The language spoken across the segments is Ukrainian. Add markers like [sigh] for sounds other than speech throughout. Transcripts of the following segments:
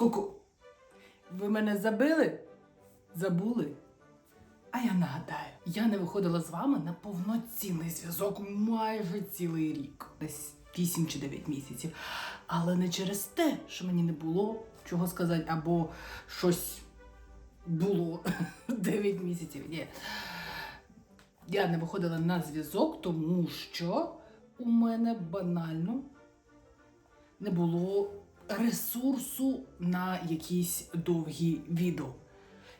Ку-ку. Ви мене забили? Забули? А я нагадаю, я не виходила з вами на повноцінний зв'язок майже цілий рік, десь 8 чи 9 місяців. Але не через те, що мені не було чого сказати, або щось було [laughs] 9 місяців. Ні. Я не виходила на зв'язок, тому що у мене банально не було ресурсу на якісь довгі відео.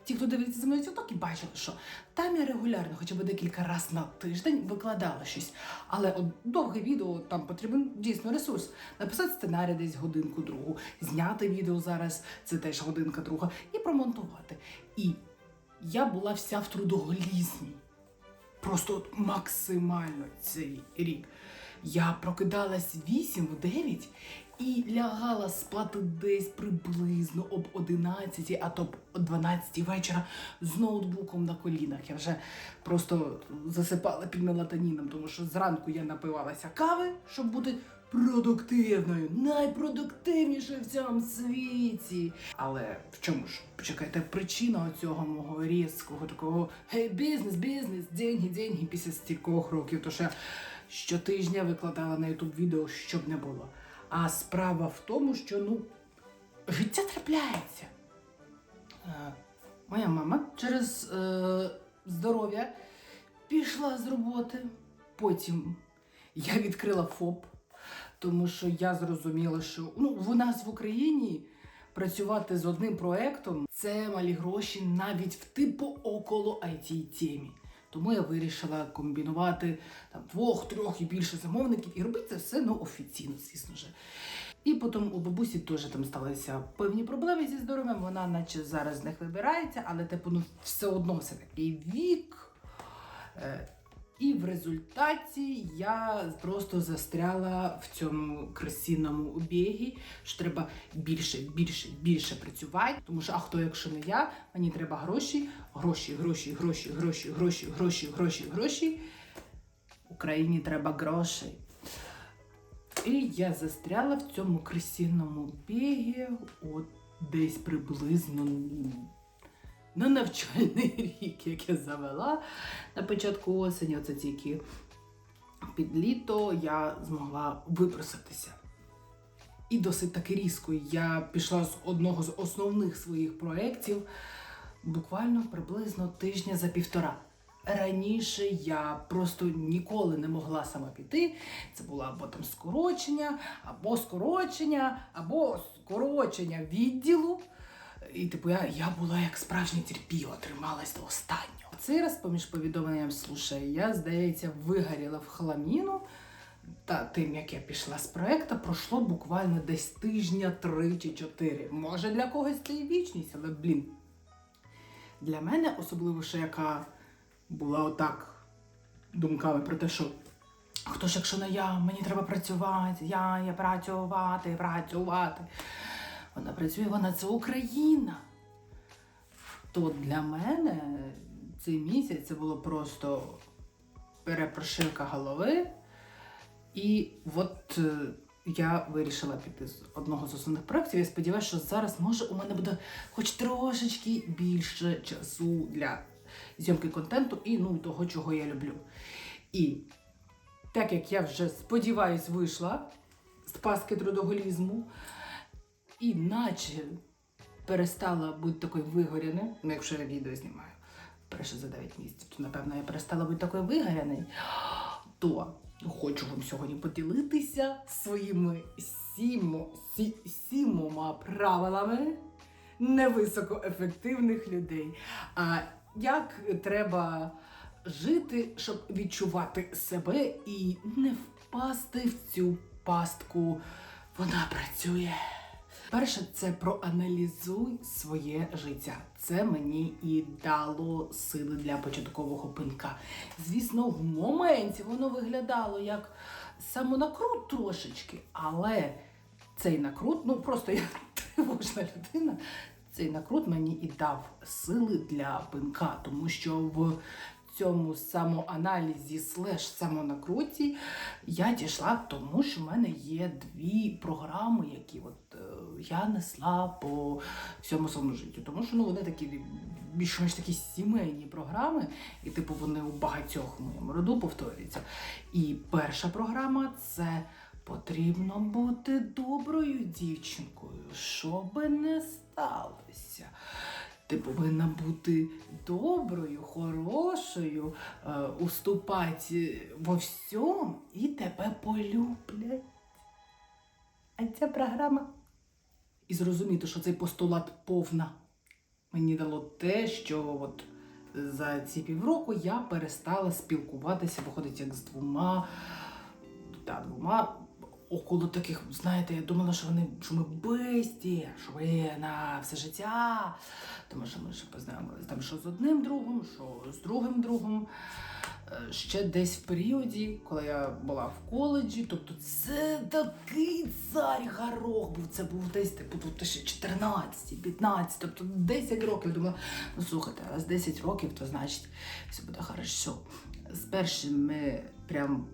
Ті, хто дивиться за мною TikTok, і бачили, що там я регулярно, хоча б декілька разів на тиждень викладала щось. Але от довге відео там потрібен дійсно ресурс. Написати сценарій десь годинку другу, зняти відео зараз, це теж годинка друга, і промонтувати. І я була вся в трудоголізмі просто от максимально цей рік. Я прокидалась 8 в 9 і лягала спати десь приблизно об 11, а то б о 12 вечора з ноутбуком на колінах. Я вже просто засипала під мелатоніном, тому що зранку я напивалася кави, щоб бути продуктивною, найпродуктивнішою в цьому світі. Але в чому ж почекайте причина цього мого різкого такого гей, бізнес, бізнес, деньги, деньги після стількох років. То що я щотижня викладала на YouTube відео, щоб не було. А справа в тому, що ну життя трапляється. Е, моя мама через е, здоров'я пішла з роботи. Потім я відкрила ФОП, тому що я зрозуміла, що ну, в нас в Україні працювати з одним проектом це малі гроші навіть в типу около it темі. Тому я вирішила комбінувати там двох, трьох і більше замовників і робити це все ну, офіційно, звісно ж. І потім у бабусі теж там сталися певні проблеми зі здоров'ям. Вона, наче зараз з них вибирається, але типу, ну все одно все такий вік. І в результаті я просто застряла в цьому красивному бігі, що треба більше, більше, більше працювати. Тому що а хто, якщо не я, мені треба гроші, гроші, гроші, гроші, гроші, гроші, гроші, гроші, гроші. Україні треба грошей. І я застряла в цьому красивному бігі от десь приблизно на навчальний [laughs] рік, як я завела на початку осені, оце тільки під літо я змогла випроситися. І досить таки різко я пішла з одного з основних своїх проєктів буквально приблизно тижня за півтора. Раніше я просто ніколи не могла сама піти. Це було або там скорочення, або скорочення, або скорочення відділу. І типу я, я була як справжнє терпіло, трималась до останнього. Цей раз, поміж повідомленням, слушай, я, здається, вигоріла в хламіну. Та тим, як я пішла з проекту, пройшло буквально десь тижня три чи чотири. Може для когось це і вічність, але блін. Для мене, особливо ще яка була отак думками про те, що хто ж, якщо не я, мені треба працювати, я, я працювати, працювати. Вона працює, вона це Україна. То для мене цей місяць це було просто перепрошивка голови. І от е, я вирішила піти з одного з основних проєктів. Я сподіваюся, що зараз може у мене буде хоч трошечки більше часу для зйомки контенту і ну, того, чого я люблю. І так як я вже сподіваюсь, вийшла з паски трудоголізму, і наче перестала бути такою вигоряною, ну якщо я відео знімаю перше за 9 місяців, то напевно я перестала бути такою вигоряною, то хочу вам сьогодні поділитися своїми сімо, сі, сімома правилами невисокоефективних людей. А як треба жити, щоб відчувати себе і не впасти в цю пастку. Вона працює. Перше, це проаналізуй своє життя. Це мені і дало сили для початкового пинка. Звісно, в моменті воно виглядало як самонакрут трошечки, але цей накрут, ну просто я [laughs] тривожна людина. Цей накрут мені і дав сили для пинка, тому що в цьому самоаналізі слеш самонакруті я дійшла тому, що в мене є дві програми, які от, е, я несла по всьому своєму життю. Тому що ну, вони такі більш-менш такі сімейні програми, і типу вони у багатьох моєму роду повторюються. І перша програма це потрібно бути доброю дівчинкою, що би не сталося. Ти повинна бути доброю, хорошою, е, уступати во всьому і тебе полюблять. А ця програма. І зрозуміти, що цей постулат повна. Мені дало те, що от за ці півроку я перестала спілкуватися, виходить, як з двома, та, двома около таких, знаєте, я думала, що вони що ми бисті, що ми на все життя. Тому що ми ще познайомилися там, що з одним другом, що з другим другом. Е, Ще десь в періоді, коли я була в коледжі, тобто це такий цар горох був. Це був десь типу тут ще 14, 15, тобто 10 років. Думала, ну слухайте, а з 10 років, то значить все буде хорошо. З першим ми прям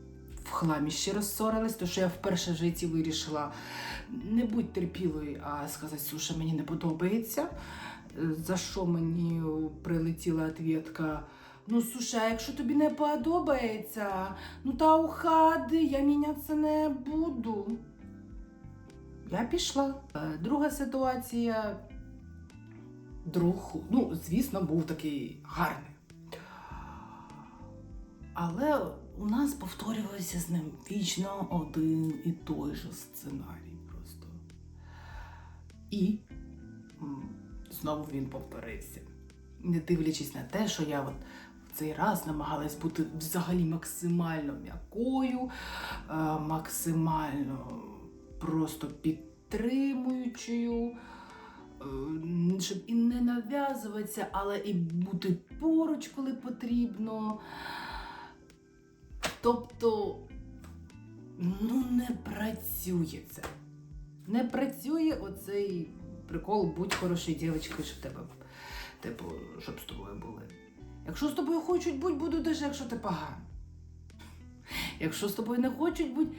в хламі ще розсорились, тому що я вперше в житті вирішила не бути терпілою, а сказати, Суша, мені не подобається. За що мені прилетіла відповідка? Ну, слушай, а якщо тобі не подобається, ну та уходи, я мінятися не буду. Я пішла. Е, Друга ситуація. Друг, ну, звісно, був такий гарний. Але у нас повторювався з ним вічно один і той же сценарій просто. І знову він повторився. Не дивлячись на те, що я от в цей раз намагалась бути взагалі максимально м'якою, е, максимально просто підтримуючою, е, щоб і не нав'язуватися, але і бути поруч, коли потрібно. Тобто, ну не працює це. Не працює оцей прикол будь хорошою дівчинкою, щоб тебе, типу, щоб з тобою були. Якщо з тобою хочуть будь, буду даже, якщо ти погано. Якщо з тобою не хочуть будь,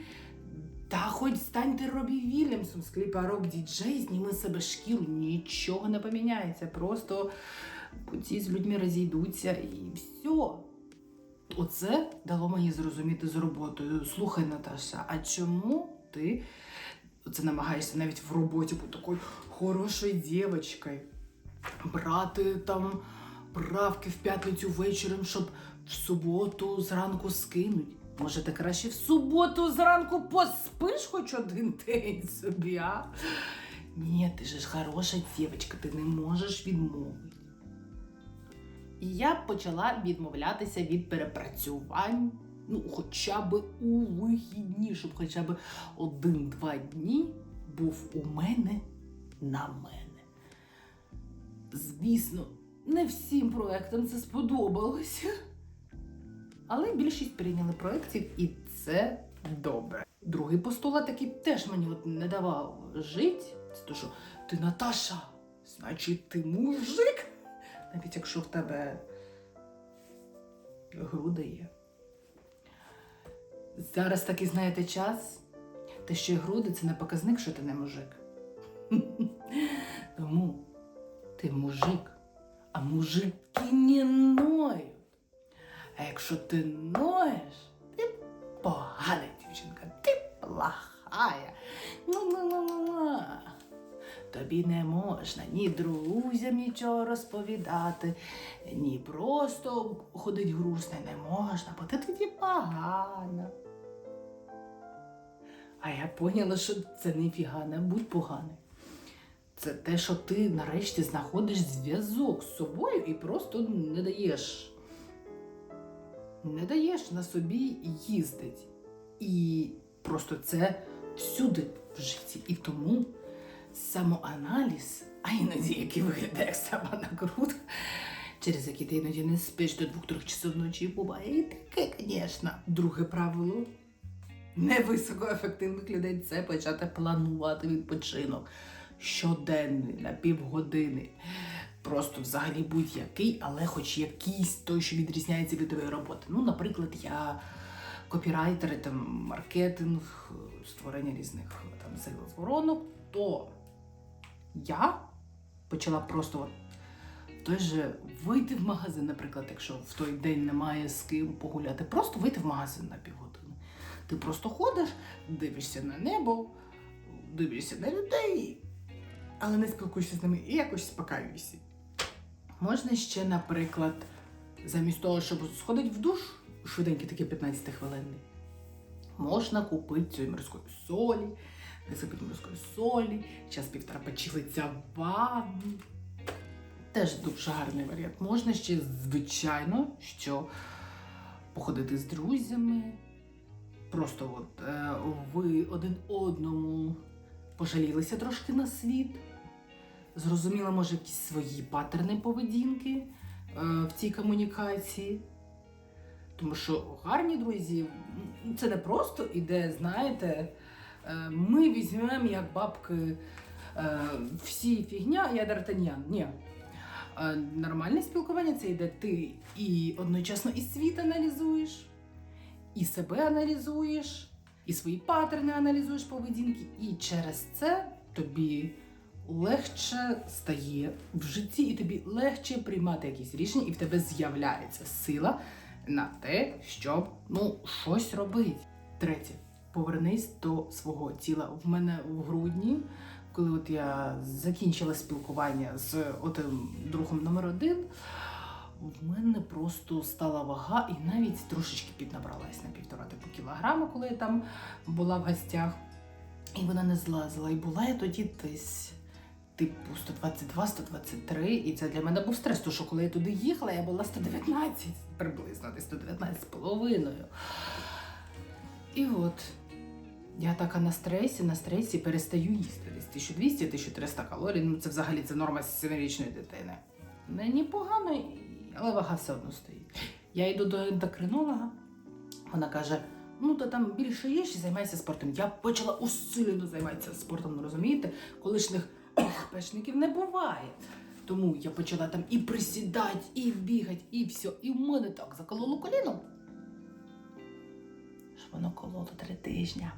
та хоч стань ти Робі Вільямсом з кліпа Рок Діджей, зніми себе шкіру, нічого не поміняється. Просто путі з людьми розійдуться і все. Оце дало мені зрозуміти з роботою. Слухай, Наташа, а чому ти це намагаєшся навіть в роботі бути такою хорошою дівчинкою? Брати там правки в п'ятницю вечором, щоб в суботу зранку скинуть. Може, ти краще в суботу зранку поспиш хоч один день собі, а? Ні, ти ж хороша дівчинка, ти не можеш відмовити. І я почала відмовлятися від перепрацювань. Ну, хоча б у вихідні, щоб хоча б один-два дні був у мене на мене. Звісно, не всім проектам це сподобалося. Але більшість прийняли проєктів, і це добре. Другий постулат, який теж мені от не давав жити, це те, що ти Наташа, значить ти мужик навіть якщо в тебе груди є. Зараз такий, знаєте, час, те, що груди, це не показник, що ти не мужик. [laughs] Тому ти мужик, а мужики не ноють. А якщо ти ноєш, ти погана дівчинка, ти плохая. Ну-ну-ну-ну. Тобі не можна ні друзям нічого розповідати, ні просто ходить грустне не можна, бо ти тоді погана. А я поняла, що це не будь поганий. Це те, що ти нарешті знаходиш зв'язок з собою і просто не даєш. Не даєш на собі їздить. І просто це всюди в житті. І тому самоаналіз, а іноді який виглядає як самонакрутка, через який ти іноді не спиш до двох-трьох часов ночі, буває і таке, звісно. Друге правило невисокоефективних людей це почати планувати відпочинок щоденний на півгодини. просто взагалі будь-який, але хоч якийсь той, що відрізняється від твоєї роботи. Ну, наприклад, я копірайтер, там маркетинг, створення різних там сейлс воронок, то я почала просто от той же вийти в магазин, наприклад, якщо в той день немає з ким погуляти, просто вийти в магазин на півгодини. Ти просто ходиш, дивишся на небо, дивишся на людей, але не спілкуєшся з ними і якось спокаюєшся. Можна ще, наприклад, замість того, щоб сходити в душ, швиденький такий 15 хвилинний, можна купити цієї морської солі, насипати морської солі, час півтора в ванну. Теж дуже гарний варіант. Можна ще, звичайно, що походити з друзями. Просто от е, ви один одному пожалілися трошки на світ, зрозуміли, може, якісь свої паттерни поведінки е, в цій комунікації. Тому що гарні друзі, це не просто іде, знаєте, ми візьмемо як бабки е, всі фігня, я Д'Артаньян. Ні. Е, Нормальне спілкування це йде ти і одночасно і світ аналізуєш, і себе аналізуєш, і свої паттерни аналізуєш поведінки, і через це тобі легше стає в житті, і тобі легше приймати якісь рішення, і в тебе з'являється сила на те, щоб ну, щось робити. Третє, повернись до свого тіла. В мене в грудні, коли от я закінчила спілкування з отим другом номер один, в мене просто стала вага і навіть трошечки піднабралась на півтора типу кілограми, коли я там була в гостях. І вона не злазила. І була я тоді десь типу 122-123. І це для мене був стрес, тому що коли я туди їхала, я була 119 приблизно, десь 119 з половиною. І от я така на стресі, на стресі перестаю їсти. Десь 1200-1300 калорій. Ну це взагалі це норма семирічної дитини. Мені погано, але вага все одно стоїть. Я йду до ендокринолога, вона каже: ну то там більше їж і займайся спортом. Я почала усилено займатися спортом, ну розумієте, колишніх пешників не буває. Тому я почала там і присідати, і бігати, і все. І в мене так закололо коліно. Воно кололо три тижні.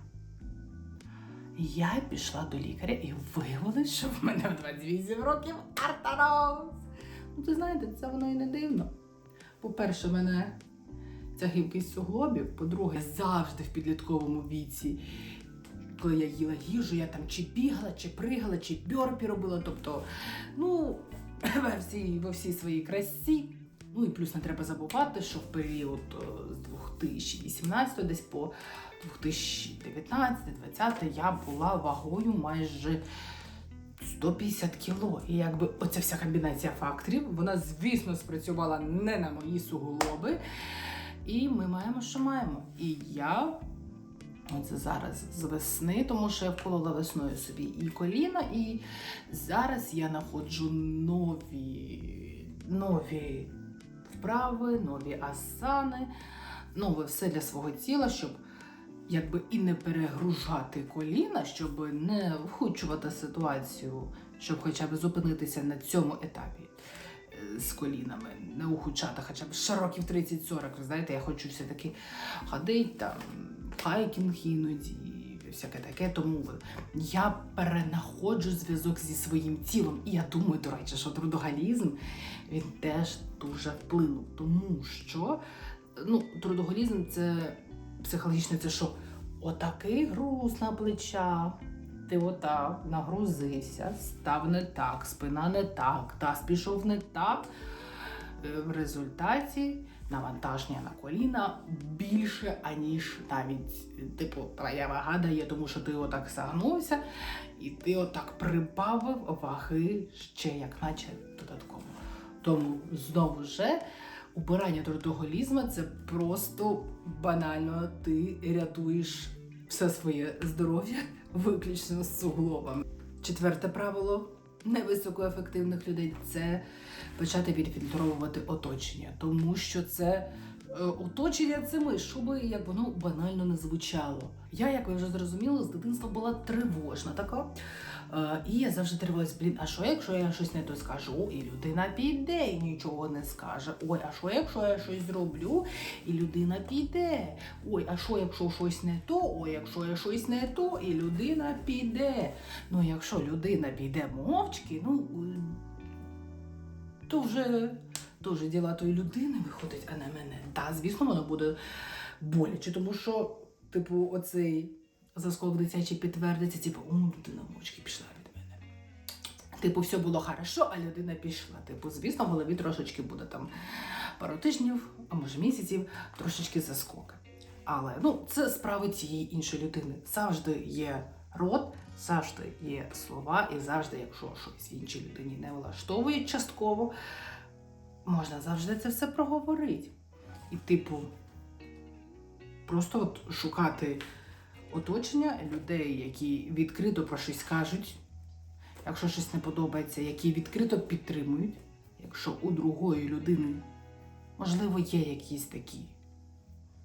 Я пішла до лікаря і виявилось, що в мене в 28 років артароз. Ну, ти знаєте, це воно і не дивно. По-перше, мене ця гибкість суглобів, по-друге, завжди в підлітковому віці, коли я їла їжу, я там чи бігала, чи пригала, чи бьорпі робила. Тобто, ну, [clears throat] во всій, всій своїй красі. Ну і плюс не треба забувати, що в період е, з 2018 десь по 2019-2020 я була вагою майже 150 кіло. І якби оця вся комбінація факторів, вона, звісно, спрацювала не на мої суглоби. І ми маємо, що маємо. І я оце зараз з весни, тому що я вколола весною собі і коліна, і зараз я знаходжу нові, нові вправи, нові асани, нове все для свого тіла, щоб якби і не перегружати коліна, щоб не вхудшувати ситуацію, щоб хоча б зупинитися на цьому етапі е, з колінами, не ухудшати хоча б ще років 30-40. Ви знаєте, я хочу все-таки ходити там, хайкінг іноді. Всяке таке, тому я перенаходжу зв'язок зі своїм тілом. І я думаю, до речі, що трудоголізм він теж дуже вплинув, тому що ну, трудоголізм це психологічно це що? Отакий груз на плечах. Ти отак нагрузився, став не так, спина не так, таз пішов не так. Е, В результаті навантаження на коліна більше, аніж навіть типу твоя вага дає, тому що ти отак сагнувся і ти отак прибавив ваги ще як наче додатково. Тому знову ж убирання трудоголізму це просто банально ти рятуєш все своє здоров'я [laughs] виключно з суглобами. Четверте правило невисокоефективних людей це почати відфільтровувати оточення, тому що це е, оточення цими, щоб як воно банально не звучало. Я, як ви вже зрозуміли, з дитинства була тривожна така. Е, і я завжди тривалась, блін, а що якщо я щось не то скажу, і людина піде і нічого не скаже. Ой, а що якщо я щось зроблю, і людина піде. Ой, а що якщо щось не то? Ой, якщо я щось не то, і людина піде. Ну, якщо людина піде мовчки, ну е, то вже, вже діла тої людини виходить, а не мене. Та, звісно, воно буде боляче, тому що, типу, оцей заскок дитячий підтвердиться, типу, о, людина мовчки пішла від мене. Типу, все було хорошо, а людина пішла. Типу, звісно, в голові трошечки буде там пару тижнів, а може місяців, трошечки заскоки. Але ну, це справи цієї іншої людини. Завжди є рот, завжди є слова, і завжди, якщо щось іншій людині не влаштовує частково, можна завжди це все проговорити. І, типу, просто от шукати оточення людей, які відкрито про щось кажуть, якщо щось не подобається, які відкрито підтримують, якщо у другої людини, можливо, є якісь такі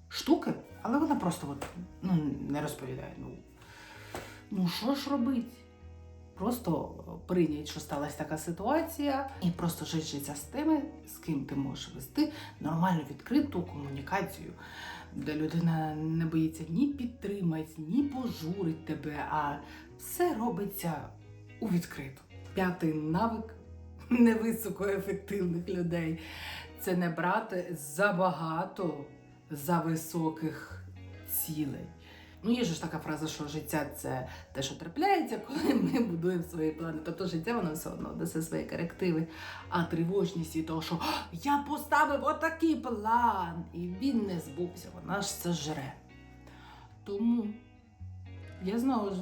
штуки, але вона просто от, ну, не розповідає. Ну, ну що ж робить? Просто прийнять, що сталася така ситуація, і просто житися з тими, з ким ти можеш вести нормальну відкриту комунікацію, де людина не боїться ні підтримати, ні пожурить тебе, а все робиться у відкриту. П'ятий навик невисокоефективних людей це не брати забагато за високих цілей. Ну, є ж така фраза, що життя це те, що трапляється, коли ми будуємо свої плани. Тобто життя воно все одно несе свої корективи, а тривожність від того, що я поставив отакий план, і він не збувся, вона ж це жре. Тому я знову ж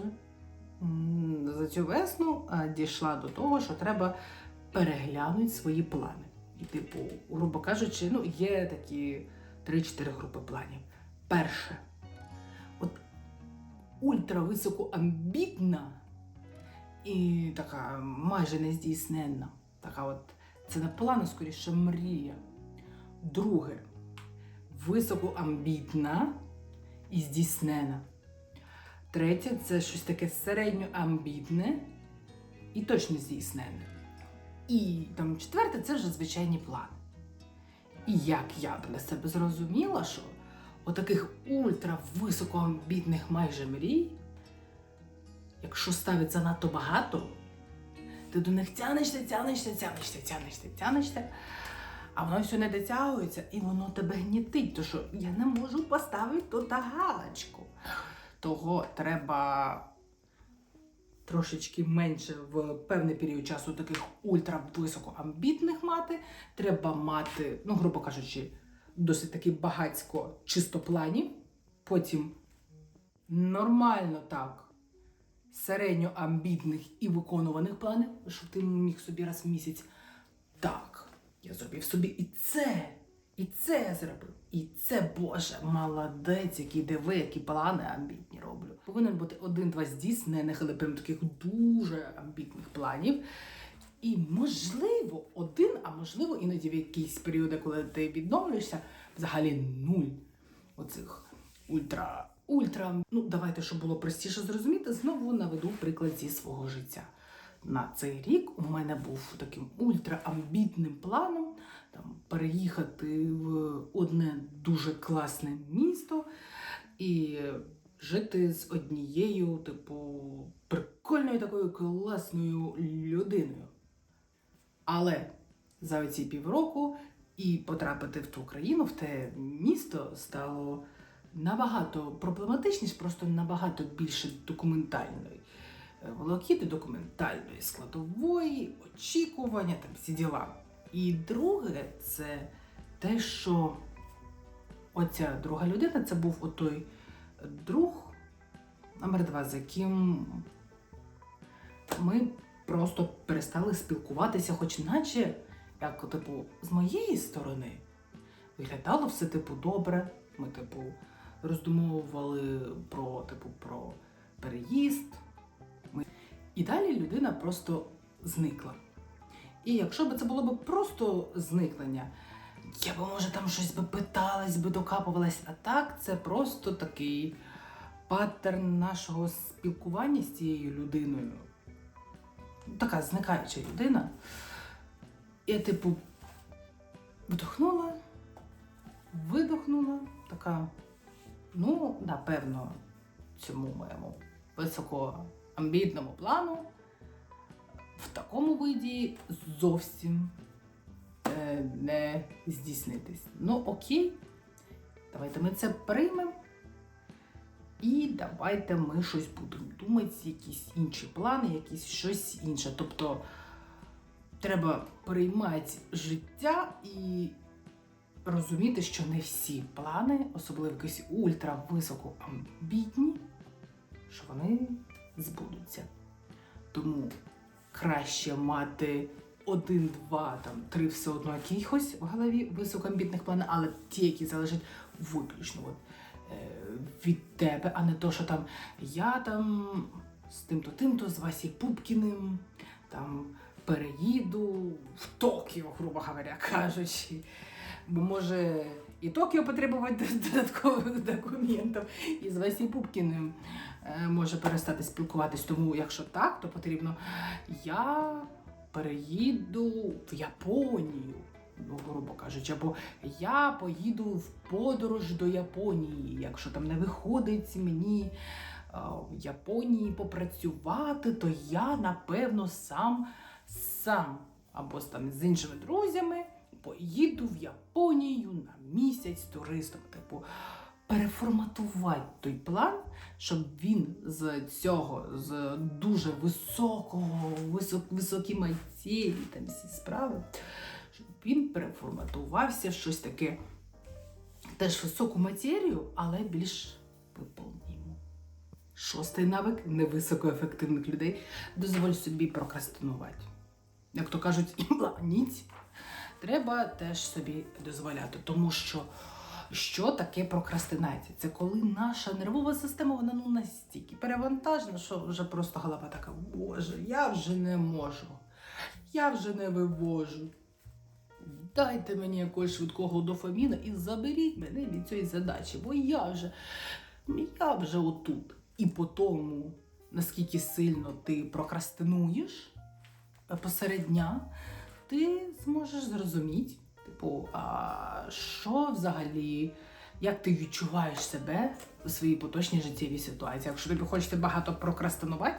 за цю весну дійшла до того, що треба переглянути свої плани. І, типу, грубо кажучи, ну, є такі 3-4 групи планів. Перше, ультрависокоамбітна і така майже нездійсненна. Така от, це не план, скоріше мрія. Друге, високоамбітна і здійснена. Третє це щось таке середньоамбітне і точно здійснене. І там четверте це вже звичайні плани. І як я для себе зрозуміла, що отаких ультрависокоамбітних майже мрій, якщо ставить занадто багато, ти до них тянешся, тянешся, тянешся, тянешся, тянешся, а воно все не дотягується, і воно тебе гнітить, тому що я не можу поставити тут галочку. Того треба трошечки менше в певний період часу таких ультрависокоамбітних мати. Треба мати, ну, грубо кажучи, досить таки багацько чисто планів. Потім нормально так, середньоамбітних і виконуваних планів, щоб ти міг собі раз в місяць. Так, я зробив собі і це, і це я зробив. І це, Боже, молодець, який диви, які плани амбітні роблю. Повинен бути один-два здійснених, але прям таких дуже амбітних планів. І можливо, один, а можливо, іноді в якісь періоди, коли ти відновлюєшся, взагалі нуль оцих ультра. Ультра, ну давайте, щоб було простіше зрозуміти, знову наведу приклад зі свого життя. На цей рік у мене був таким ультраамбітним планом там, переїхати в одне дуже класне місто і жити з однією, типу, прикольною такою класною людиною. Але за ці півроку і потрапити в ту країну, в те місто стало набагато проблематичніше, просто набагато більше документальної е, волокіти, документальної складової, очікування, там всі діла. І друге, це те, що оця друга людина це був отой друг номер два, з яким ми просто перестали спілкуватися, хоч наче, як, типу, з моєї сторони виглядало все, типу, добре. Ми, типу, роздумовували про, типу, про переїзд. Ми... І далі людина просто зникла. І якщо б це було б просто зникнення, я би, може, там щось би питалась, би докапувалась. А так, це просто такий паттерн нашого спілкування з цією людиною. Така зникаюча людина. Я, типу, вдохнула, видохнула, така, ну, напевно, цьому моєму високоамбітному плану в такому виді зовсім е, не здійснитись. Ну, окей, давайте ми це приймемо. І давайте ми щось будемо думати, якісь інші плани, якісь щось інше. Тобто треба приймати життя і розуміти, що не всі плани, особливо якісь ультрависокоамбітні, що вони збудуться. Тому краще мати один, два, там, три все одно якихось в голові високоамбітних планів, але ті, які залежать виключно от, е, від тебе, а не то, що там я там з тим-то, тим-то, з Васі Пупкіним, там переїду в Токіо, грубо говоря, [laughs] кажучи. Бо може і Токіо потребувати додаткових документів, і з Васі Пупкіним е, може перестати спілкуватись. Тому, якщо так, то потрібно я переїду в Японію, ну, грубо кажучи, або я поїду в подорож до Японії, якщо там не виходить мені е, в Японії попрацювати, то я напевно сам сам або там з іншими друзями поїду в Японію на місяць туристом. Типу, переформатувати той план, щоб він з цього, з дуже високого, висок, високі цілі, там всі справи, щоб він переформатувався щось таке теж високу матерію, але більш виповнюємо. Шостий навик невисокоефективних людей дозволь собі прокрастинувати. Як то кажуть, [clears throat] імланіть. Треба теж собі дозволяти, тому що що таке прокрастинація? Це коли наша нервова система вона ну настільки перевантажена, що вже просто голова така, боже, я вже не можу, я вже не вивожу. Дайте мені якогось швидкого дофаміна і заберіть мене від цієї задачі, бо я вже, я вже отут. І по тому, наскільки сильно ти прокрастинуєш е, посеред дня, ти зможеш зрозуміти, типу, а що взагалі, як ти відчуваєш себе у своїй поточній життєвій ситуації. Якщо тобі хочеться багато прокрастинувати,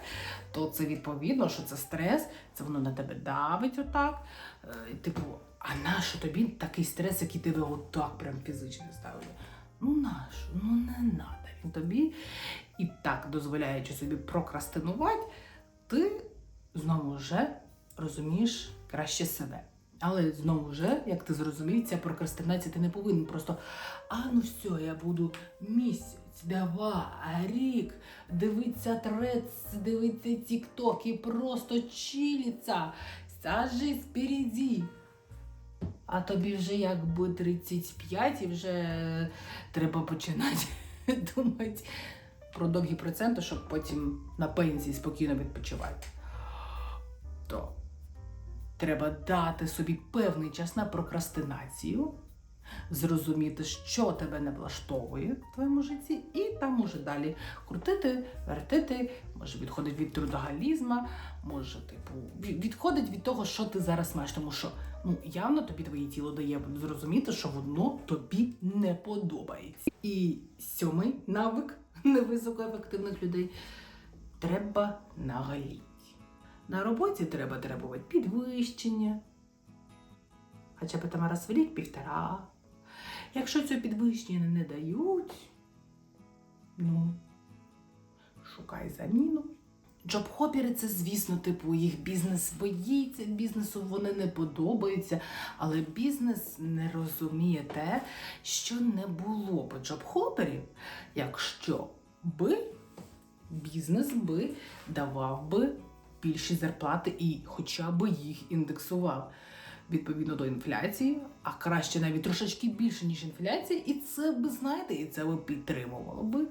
то це відповідно, що це стрес, це воно на тебе давить отак. Е, Типу, а нащо тобі такий стрес, який тебе отак прям фізично ставить? Ну нащо? Ну не надо. Він тобі і так дозволяючи собі прокрастинувати, ти знову вже розумієш краще себе. Але знову ж, як ти зрозумів, ця прокрастинація ти не повинен просто а ну все, я буду місяць, два, рік дивитися трец, дивитися тік-ток і просто чилиться. Вся жизнь впереді. А тобі вже якби 35 і вже треба починати [laughs] думати про довгі проценти, щоб потім на пенсії спокійно відпочивати. То треба дати собі певний час на прокрастинацію, зрозуміти, що тебе не влаштовує в твоєму житті, і там може далі крутити, вертити, може відходить від трудогалізма, може, типу, відходить від того, що ти зараз маєш, тому що ну явно тобі твоє тіло дає зрозуміти, що воно тобі не подобається. І сьомий навик невисокоефективних людей треба нагаліть. На роботі треба требувати підвищення. Хоча б там раз в рік півтора. Якщо цього підвищення не дають, ну, шукай заміну. Джоб-хопери це, звісно, типу, їх бізнес боїться, бізнесу вони не подобаються, але бізнес не розуміє те, що не було б джоб-хоперів, якщо би бізнес би давав би більші зарплати і хоча б їх індексував відповідно до інфляції, а краще навіть трошечки більше, ніж інфляція, і це би, знаєте, і це би підтримувало би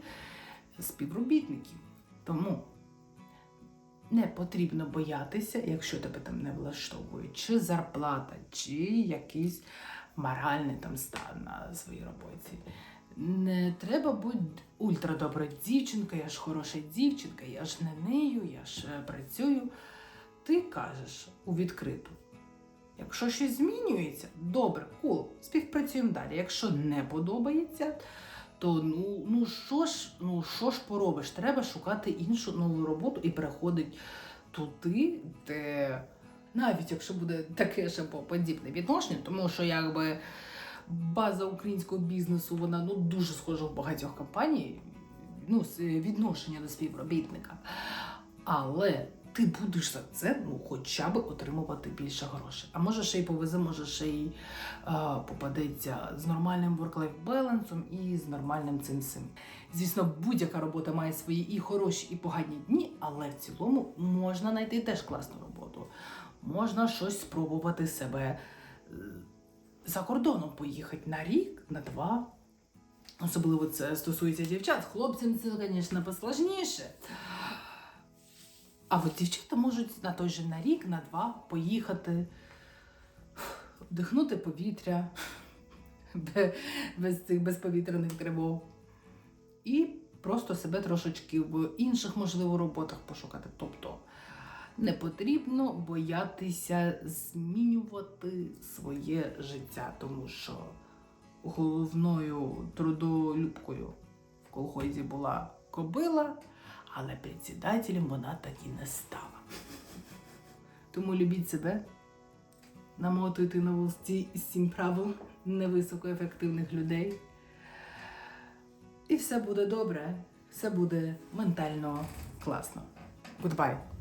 співробітників. Тому не потрібно боятися, якщо тебе там не влаштовує, чи зарплата, чи якийсь моральний там стан на своїй роботі. Не треба бути ультрадобра дівчинка, я ж хороша дівчинка, я ж не нею, я ж е, працюю. Ти кажеш у відкриту. Якщо щось змінюється, добре, кул, співпрацюємо далі. Якщо не подобається, то ну, ну що ж, ну що ж поробиш? Треба шукати іншу нову роботу і переходить туди, де навіть якщо буде таке ж або подібне відношення, тому що якби база українського бізнесу вона ну дуже схожа в багатьох компаній, ну відношення до співробітника. Але ти будеш за це ну, хоча б отримувати більше грошей. А може ще й повезе, може ще й а, попадеться з нормальним work-life балансом і з нормальним цим цим. Звісно, будь-яка робота має свої і хороші, і погані дні, але в цілому можна знайти теж класну роботу. Можна щось спробувати себе е, за кордоном поїхати на рік, на два. Особливо це стосується дівчат. Хлопцям це, звісно, посложніше. А от дівчата можуть на той же на рік, на два поїхати, вдихнути повітря [laughs] без цих безповітряних тривог. І просто себе трошечки в інших, можливо, роботах пошукати. Тобто не потрібно боятися змінювати своє життя, тому що головною трудолюбкою в колхозі була кобила, але председателем вона так і не стала. Тому любіть себе, намотуйте на вулці сім правил невисокоефективних людей. І все буде добре, все буде ментально класно. Goodbye.